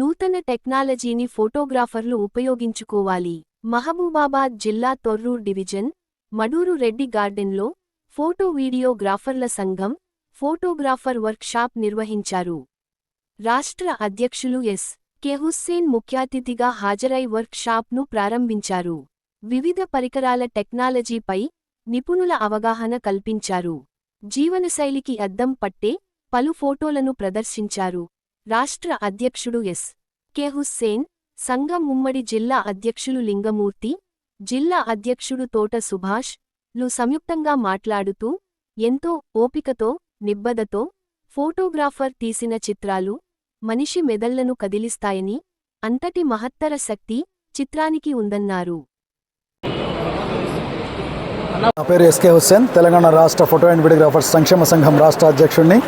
నూతన టెక్నాలజీని ఫోటోగ్రాఫర్లు ఉపయోగించుకోవాలి. మహబూబాబాద్ జిల్లా తొర్రూర్ డివిజన్ మడూరు రెడ్డి గార్డెన్లో ఫోటో వీడియోగ్రాఫర్ల సంఘం ఫోటోగ్రాఫర్ వర్క్షాప్ నిర్వహించారు. రాష్ట్ర అధ్యక్షులు ఎస్. కె. హుస్సేన్ ముఖ్యాతిథిగా హాజరై వర్క్షాప్ను ప్రారంభించారు. వివిధ పరికరాల టెక్నాలజీపై నిపుణుల అవగాహన కల్పించారు. జీవనశైలికి అద్దం పట్టే పలు ఫోటోలను ప్రదర్శించారు. రాష్ట్ర అధ్యక్షుడు ఎస్. కె. హుస్సేన్ సంఘం ఉమ్మడి జిల్లా అధ్యక్షులు లింగమూర్తి జిల్లా అధ్యక్షుడు తోట సుభాష్లు సంయుక్తంగా మాట్లాడుతూ ఎంతో ఓపికతో నిబ్బదతో ఫోటోగ్రాఫర్ తీసిన చిత్రాలు మనిషి మెదళ్ళను కదిలిస్తాయని అంతటి మహత్తర శక్తి చిత్రానికి ఉందన్నారు. నా పేరు ఎస్కే హుస్సేన్ తెలంగాణ రాష్ట్ర ఫోటో అండ్ వీడియోగ్రాఫర్స్ సంక్షేమ సంఘం రాష్ట్ర అధ్యక్షుడిని.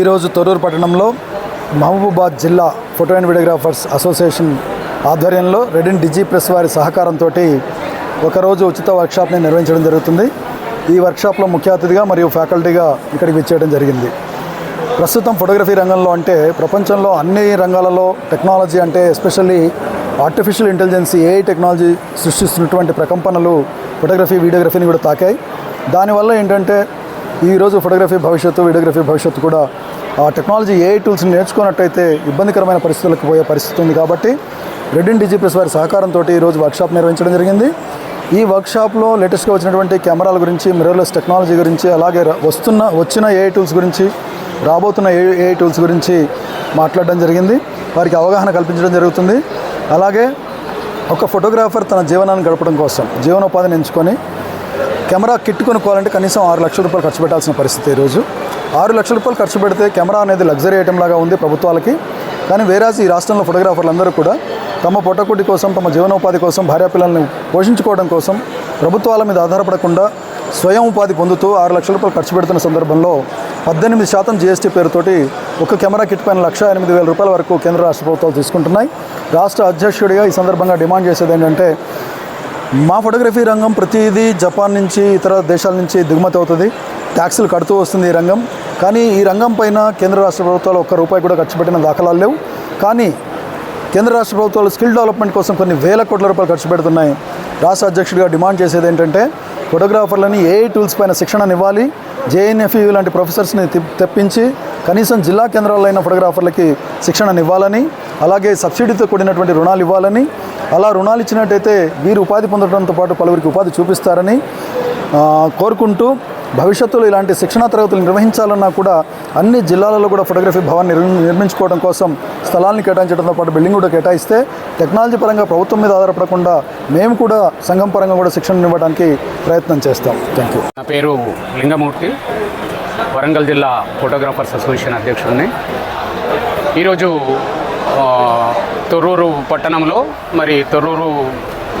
ఈరోజు తొరూరు పట్టణంలో మహబూబాబాద్ జిల్లా ఫోటో అండ్ వీడియోగ్రాఫర్స్ అసోసియేషన్ ఆధ్వర్యంలో రెడిన్ డిజీ ప్రెస్ వారి సహకారంతో ఒకరోజు ఉచిత వర్క్షాప్ని నిర్వహించడం జరుగుతుంది. ఈ వర్క్షాప్లో ముఖ్య అతిథిగా మరియు ఫ్యాకల్టీగా ఇక్కడికి విచ్చేయడం జరిగింది. ప్రస్తుతం ఫోటోగ్రఫీ రంగంలో అంటే ప్రపంచంలో అన్ని రంగాలలో టెక్నాలజీ అంటే especially artificial intelligence AI technology సృష్టిస్తున్నటువంటి ప్రకంపనలు ఫోటోగ్రఫీ వీడియోగ్రఫీని కూడా తాకాయి. దానివల్ల ఏంటంటే ఈరోజు ఫోటోగ్రఫీ భవిష్యత్తు వీడియోగ్రఫీ భవిష్యత్తు కూడా ఆ టెక్నాలజీ ఏఐ టూల్స్ని నేర్చుకున్నట్టయితే ఇబ్బందికరమైన పరిస్థితులకు పోయే పరిస్థితి ఉంది కాబట్టి రెడ్డిన్ డిజీ ప్రెస్ వారి సహకారంతో ఈరోజు వర్క్షాప్ నిర్వహించడం జరిగింది. ఈ వర్క్షాప్లో లేటెస్ట్గా వచ్చినటువంటి కెమెరాల గురించి మిర్రర్లెస్ టెక్నాలజీ గురించి అలాగే వస్తున్న వచ్చిన ఏఐ టూల్స్ గురించి రాబోతున్న ఏ ఏఐ టూల్స్ గురించి మాట్లాడడం జరిగింది. వారికి అవగాహన కల్పించడం జరుగుతుంది. అలాగే ఒక ఫోటోగ్రాఫర్ తన జీవనాన్ని గడపడం కోసం జీవనోపాధిని ఎంచుకొని కెమెరా కిట్ కొనుక్కోవాలంటే కనీసం ఆరు లక్షల రూపాయలు ఖర్చు పెట్టాల్సిన పరిస్థితి ఈరోజు ఆరు లక్షల రూపాయలు ఖర్చు పెడితే కెమెరా అనేది లగ్జరీ ఐటెం లాగా ఉంది ప్రభుత్వాలకి. కానీ వేరాజ్ ఈ రాష్ట్రంలో ఫోటోగ్రాఫర్లు అందరూ కూడా తమ పొట్టకుటి కోసం తమ జీవనోపాధి కోసం భార్యాపిల్లల్ని పోషించుకోవడం కోసం ప్రభుత్వాల మీద ఆధారపడకుండా స్వయం ఉపాధి పొందుతూ ఆరు లక్షల రూపాయలు ఖర్చు పెడుతున్న సందర్భంలో పద్దెనిమిది శాతం జీఎస్టీ పేరుతోటి ఒక కెమెరా కిట్ పైన లక్ష ఎనిమిది వేల రూపాయల వరకు కేంద్ర రాష్ట్ర ప్రభుత్వాలు తీసుకుంటున్నాయి. రాష్ట్ర అధ్యక్షుడిగా ఈ సందర్భంగా డిమాండ్ చేసేది ఏంటంటే మా ఫోటోగ్రఫీ రంగం ప్రతిదీ జపాన్ నుంచి ఇతర దేశాల నుంచి దిగుమతి అవుతుంది. ట్యాక్సులు కడుతూ వస్తుంది ఈ రంగం. కానీ ఈ రంగం పైన కేంద్ర రాష్ట్ర ప్రభుత్వాలు ఒక్క రూపాయి కూడా ఖర్చు పెట్టిన దాఖలాలు లేవు. కానీ కేంద్ర రాష్ట్ర ప్రభుత్వాలు స్కిల్ డెవలప్మెంట్ కోసం కొన్ని వేల కోట్ల రూపాయలు ఖర్చు పెడుతున్నాయి. రాష్ట్ర అధ్యక్షుడిగా డిమాండ్ చేసేది ఏంటంటే ఫోటోగ్రాఫర్లని ఏఐ టూల్స్ పైన శిక్షణ ఇవ్వాలి జేఎన్ఎఫ్యూ లాంటి ప్రొఫెసర్స్ని తెప్పించి కనీసం జిల్లా కేంద్రాల్లో అయిన ఫోటోగ్రాఫర్లకి శిక్షణ ఇవ్వాలని అలాగే సబ్సిడీతో కూడినటువంటి రుణాలు ఇవ్వాలని అలా రుణాలు ఇచ్చినట్టయితే వీరు ఉపాధి పొందడంతో పాటు పలువురికి ఉపాధి చూపిస్తారని కోరుకుంటూ భవిష్యత్తులో ఇలాంటి శిక్షణా తరగతులు నిర్వహించాలన్నా కూడా అన్ని జిల్లాలలో కూడా ఫోటోగ్రఫీ భవన్ నిర్మించుకోవడం కోసం స్థలాన్ని కేటాయించడంతో పాటు బిల్డింగ్ కూడా కేటాయిస్తే టెక్నాలజీ పరంగా ప్రభుత్వం మీద ఆధారపడకుండా మేము కూడా సంఘం పరంగా కూడా శిక్షణ ఇవ్వడానికి ప్రయత్నం చేస్తాం. థ్యాంక్ యూ నా పేరు లింగమూర్తి వరంగల్ జిల్లా ఫోటోగ్రాఫర్స్ అసోసియేషన్ అధ్యక్షుడిని. ఈరోజు తొర్రూరు పట్టణంలో మరి తొర్రూరు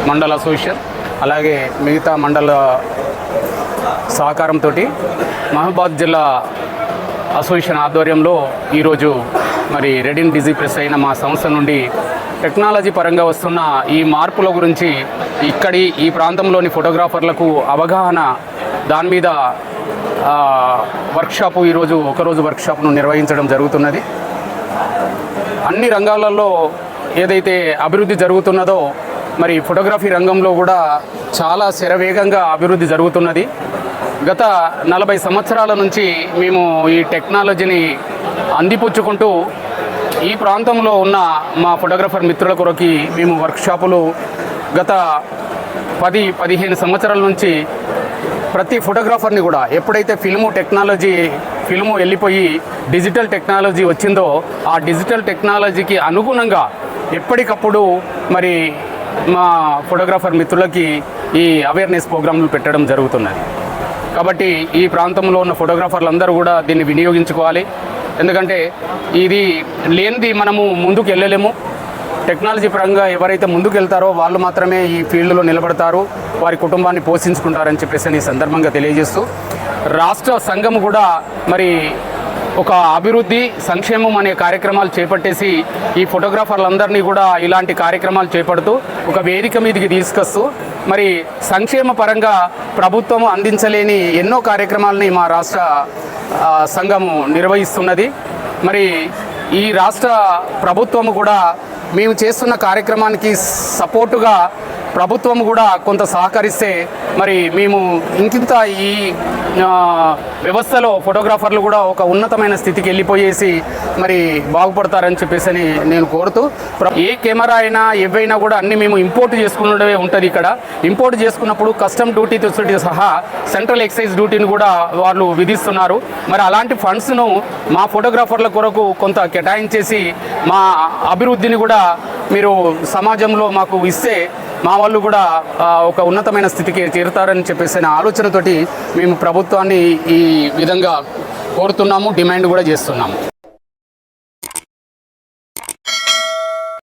మండల అసోసియేషన్ అలాగే మిగతా మండల సహకారంతో మహబాద్ జిల్లా అసోసియేషన్ ఆధ్వర్యంలో ఈరోజు మరి రెడిన్ డిజీ ప్రెస్ అయిన మా సంస్థ నుండి టెక్నాలజీ పరంగా వస్తున్న ఈ మార్పుల గురించి ఇక్కడి ఈ ప్రాంతంలోని ఫోటోగ్రాఫర్లకు అవగాహన దాని మీద వర్క్షాపు ఈరోజు ఒకరోజు వర్క్షాప్ను నిర్వహించడం జరుగుతున్నది. అన్ని రంగాలలో ఏదైతే అభివృద్ధి జరుగుతున్నదో మరి ఫోటోగ్రఫీ రంగంలో కూడా చాలా శరవేగంగా అభివృద్ధి జరుగుతున్నది. గత నలభై సంవత్సరాల నుంచి మేము ఈ టెక్నాలజీని అందిపుచ్చుకుంటూ ఈ ప్రాంతంలో ఉన్న మా ఫోటోగ్రఫర్ మిత్రుల కొరకి మేము వర్క్షాపులు గత పది పదిహేను సంవత్సరాల నుంచి ప్రతి ఫోటోగ్రాఫర్ని కూడా ఎప్పుడైతే ఫిల్ము టెక్నాలజీ ఫిల్ము వెళ్ళిపోయి డిజిటల్ టెక్నాలజీ వచ్చిందో ఆ డిజిటల్ టెక్నాలజీకి అనుగుణంగా ఎప్పటికప్పుడు మరి మా ఫోటోగ్రాఫర్ మిత్రులకి ఈ అవేర్నెస్ ప్రోగ్రాంలు పెట్టడం జరుగుతున్నది. కాబట్టి ఈ ప్రాంతంలో ఉన్న ఫోటోగ్రాఫర్లు అందరూ కూడా దీన్ని వినియోగించుకోవాలి. ఎందుకంటే ఇది లేనిది మనము ముందుకు వెళ్ళలేము. టెక్నాలజీ పరంగా ఎవరైతే ముందుకు వెళ్తారో వాళ్ళు మాత్రమే ఈ ఫీల్డ్లో నిలబడతారు. వారి కుటుంబాన్ని పోషించుకుంటారని చెప్పేసి ఈ సందర్భంగా తెలియజేస్తూ రాష్ట్ర సంఘం కూడా మరి ఒక అభివృద్ధి సంక్షేమం అనే కార్యక్రమాలు చేపట్టేసి ఈ ఫోటోగ్రాఫర్లందరినీ కూడా ఇలాంటి కార్యక్రమాలు చేపడుతూ ఒక వేదిక మీదకి తీసుకొస్తూ మరి సంక్షేమ పరంగా ప్రభుత్వం అందించలేని ఎన్నో కార్యక్రమాలని మా రాష్ట్ర సంఘము నిర్వహిస్తున్నది. మరి ఈ రాష్ట్ర ప్రభుత్వం కూడా మేము చేస్తున్న కార్యక్రమానికి సపోర్టుగా ప్రభుత్వం కూడా కొంత సహకరిస్తే మరి మేము ఇంకింత ఈ వ్యవస్థలో ఫోటోగ్రాఫర్లు కూడా ఒక ఉన్నతమైన స్థితికి వెళ్ళిపోయేసి మరి బాగుపడతారని చెప్పేసి అని నేను కోరుతూ ఏ కెమెరా అయినా ఏవైనా కూడా అన్ని మేము ఇంపోర్ట్ చేసుకున్నవే ఉంటుంది ఇక్కడ. ఇంపోర్ట్ చేసుకున్నప్పుడు కస్టమ్ డ్యూటీతో సహా సెంట్రల్ ఎక్సైజ్ డ్యూటీని కూడా వాళ్ళు విధిస్తున్నారు. మరి అలాంటి ఫండ్స్ను మా ఫోటోగ్రాఫర్ల కొరకు కొంత కేటాయించేసి మా అభివృద్ధిని కూడా మీరు సమాజంలో మాకు ఇస్తే మా వాళ్ళు కూడా ఒక ఉన్నతమైన స్థితికి తీరుతారని చెప్పేసి ఆలోచనతోటి మేము ప్రభుత్వాన్ని ఈ విధంగా కోరుతున్నాము డిమాండ్ కూడా చేస్తున్నాము.